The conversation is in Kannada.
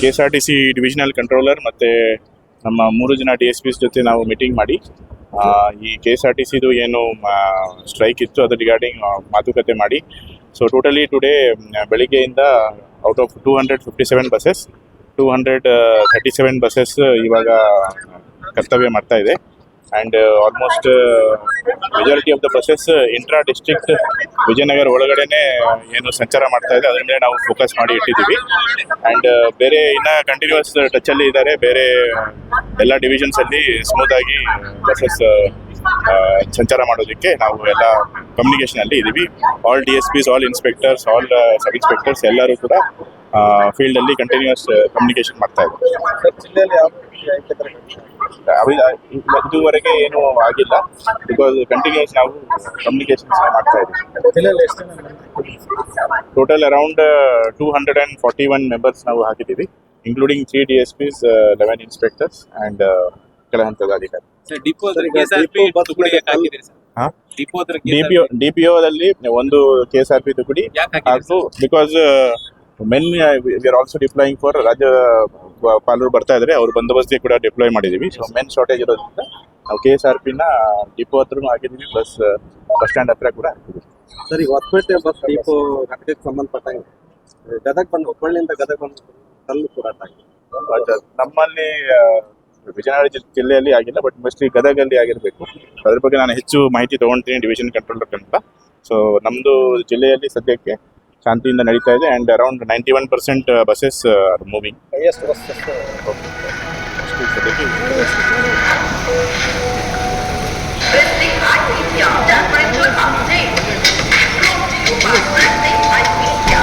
K S R T C divisional controller ಮತ್ತು ನಮ್ಮ ಮೂರು ಜನ ಡಿ ಎಸ್ ಪಿಸ್ ಜೊತೆ ನಾವು ಮೀಟಿಂಗ್ ಮಾಡಿ ಈ ಕೆ ಎಸ್ ಆರ್ ಟಿ ಸಿದು ಏನು ಸ್ಟ್ರೈಕ್ ಇತ್ತು ಅದು ರಿಗಾರ್ಡಿಂಗ್ ಮಾತುಕತೆ ಮಾಡಿ. ಸೊ ಟೋಟಲಿ ಟುಡೇ ಬೆಳಿಗ್ಗೆಯಿಂದ out of two hundred fifty seven buses two hundred thirty seven buses ಇವಾಗ ಕರ್ತವ್ಯ ಮಾಡ್ತಾ ಇದೆ. And almost majority of the buses intra district Vijayanagara ಒಳಗಡೆನೆ ಏನು ಸಂಚಾರ ಮಾಡ್ತಾ ಇದೆ. ಅದ್ರ ಮೇಲೆ ನಾವು ಫೋಕಸ್ ಮಾಡಿ ಇಟ್ಟಿದ್ದೀವಿ. ಆ್ಯಂಡ್ ಬೇರೆ ಇನ್ನ ಕಂಟಿನ್ಯೂಸ್ ಅಲ್ಲಿ ಇದ್ದಾರೆ. ಬೇರೆ ಎಲ್ಲ ಡಿವಿಷನ್ಸ್ ಅಲ್ಲಿ ಸ್ಮೂತ್ ಆಗಿ ಬಸಸ್ ಸಂಚಾರ ಮಾಡೋದಕ್ಕೆ ನಾವು ಎಲ್ಲ ಕಮ್ಯುನಿಕೇಶನ್ ಅಲ್ಲಿ ಇದ್ದೀವಿ. All D S Ps all inspectors all sub inspectors ಎಲ್ಲರೂ ಕೂಡ ಫೀಲ್ಡ್ ಅಲ್ಲಿ ಕಂಟಿನ್ಯೂಸ್ ಕಮ್ಯುನಿಕೇಶನ್ ಮಾಡ್ತಾ ಇದ್ದಾರೆ. ಇದುವರೆಗೆ ಏನು ಆಗಿಲ್ಲ. ಬಿಕಾಸ್ ಕಂಟಿನ್ಯೂಸ್ ನಾವು ಕಮ್ಯುನಿಕೇಶನ್ ಮಾಡ್ತಾ ಇದ್ದೀವಿ. Total around two hundred and forty one members ನಾವು ಹಾಕಿದ್ದೀವಿ including three D S Ps eleven inspectors and ಕೆಲ ಹಂತದ ಅಧಿಕಾರಿ. ಡಿ ಪಿ ಓದಲ್ಲಿ ಒಂದು ಕೆ ಎಸ್ ಆರ್ ಪಿ ತುಕುಡಿ ಹಾಗೂ because men we are also deploying for ರಾಜ್ಯ ಪಾಲರು ಬರ್ತಾ ಇದ್ದಾರೆ ಅವ್ರ ಬಂದೋಬಸ್ತಿಗೆ ಕೂಡ ಡಿಪ್ಲಾಯ್ ಮಾಡಿದ್ದೀವಿ ಸೊ ಮೇನ್ ಶಾರ್ಟೇಜ್ ಇರೋದ್ರಿಂದ ನಾವು ಕೆ ಎಸ್ ಆರ್ ಪಿನ ಡಿಪೋ ಹತ್ರನೂ ಹಾಕಿದ್ದೀವಿ ಪ್ಲಸ್ ಬಸ್ ಸ್ಟ್ಯಾಂಡ್ ಹತ್ರ ಕೂಡ ಹಾಕಿದ್ದೀವಿ ಸರ್ ಈಗ ಹೊಸಪೇಟೆ ಬಸ್ ಡಿಪೋ ಘಟಕಕ್ಕೆ ಸಂಬಂಧಪಟ್ಟಂಗೆ ಗದಗ ಬಂದು ಹುಬ್ಬಳ್ಳಿಯಿಂದ ಗದಗ ಬಂದು ಕಲ್ಲು ಕೂಡ ನಮ್ಮಲ್ಲಿ ವಿಜಯನಗರ ಜಿಲ್ಲೆಯಲ್ಲಿ ಆಗಿಲ್ಲ ಬಟ್ ಮೋಸ್ಟ್ಲಿ ಗದಗಲ್ಲಿ ಆಗಿರಬೇಕು. ಅದ್ರ ಬಗ್ಗೆ ನಾನು ಹೆಚ್ಚು ಮಾಹಿತಿ ತೊಗೊಳ್ತೀನಿ ಡಿವಿಷನ್ ಕಂಟ್ರೋಲರ್ ಅಂತ ಸೊ ನಮ್ಮದು ಜಿಲ್ಲೆಯಲ್ಲಿ ಸದ್ಯಕ್ಕೆ ಶಾಂತಿಯಿಂದ ನಡೀತಾ ಇದೆ and around ninety one percent buses moving highest bus ಸದ್ಯಕ್ಕೆ Wrestling IPedia, temperature update. Brought to you